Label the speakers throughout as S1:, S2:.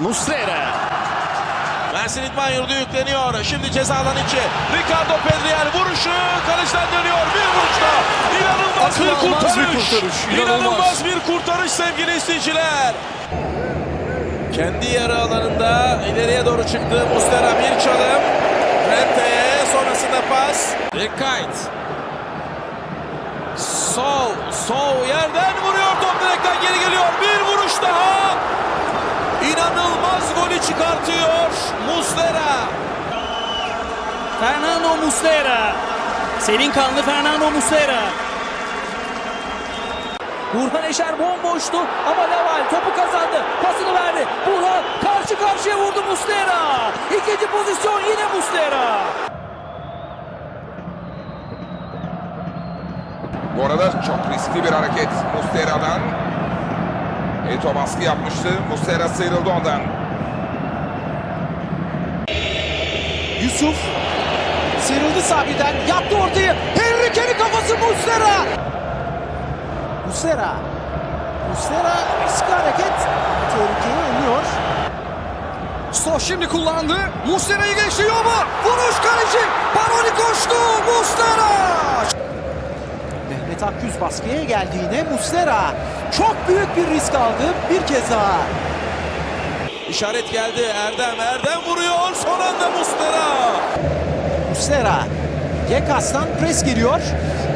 S1: Muslera.
S2: Mersin İdman Yurdu yükleniyor. Şimdi cezadan içi. Ricardo Pedriel vuruşu. Kaleciden dönüyor. Bir vuruşta. İnanılmaz
S1: Akıl
S2: bir kurtarış.
S1: bir kurtarış, inanılmaz.
S2: İnanılmaz bir kurtarış sevgili izleyiciler. Kendi yarı alanında ileriye doğru çıktı. Mustera bir çalım. Rente'ye sonrasında pas. Dekayt. Sol, sol yerden vuruyor top direkten geri geliyor. Bir vuruş daha. İnanılmaz golü çıkartıyor Muslera.
S1: Fernando Muslera. Serin kanlı Fernando Muslera. Burhan Eşer bomboştu ama Laval topu kazandı. Pasını verdi. Burhan karşı karşıya vurdu Muslera. İkinci pozisyon yine Muslera.
S3: Bu arada çok riskli bir hareket Mustera'dan. Eto baskı yapmıştı. Mustera sıyrıldı ondan.
S4: Yusuf sıyrıldı Sabri'den yaptı ortayı. Henrique'nin kafası Muslera. Muslera. Muslera riskli hareket. Tehlikeyi önlüyor. Sto şimdi kullandı. Muslera'yı geçiyor mu? Vuruş kaleci. Baroni koştu. Muslera. Mehmet Akgüz baskıya geldi yine. Muslera çok büyük bir risk aldı. Bir kez daha.
S2: İşaret geldi. Erdem, Erdem vuruyor. Son anda Muslera.
S4: Muslera. Gekas'tan pres geliyor.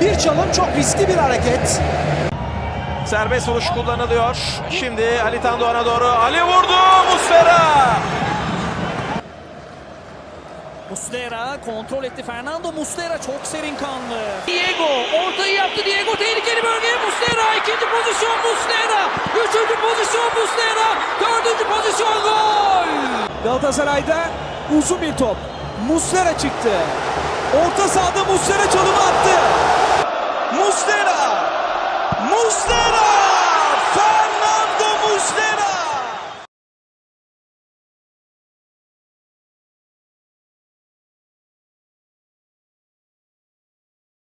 S4: Bir çalım çok riskli bir hareket.
S2: Serbest vuruş kullanılıyor. Şimdi Ali Tandoğan'a doğru. Ali vurdu. Muslera.
S1: Muslera kontrol etti. Fernando Muslera çok serin kanlı. Diego ortayı yaptı. Diego tehlikeli bölgeye Muslera. ikinci pozisyon Muslera. Üçüncü pozisyon Muslera. Dördüncü pozisyon gol.
S5: Galatasaray'da uzun bir top. Muslera çıktı. Orta sahada Muslera çalımı attı.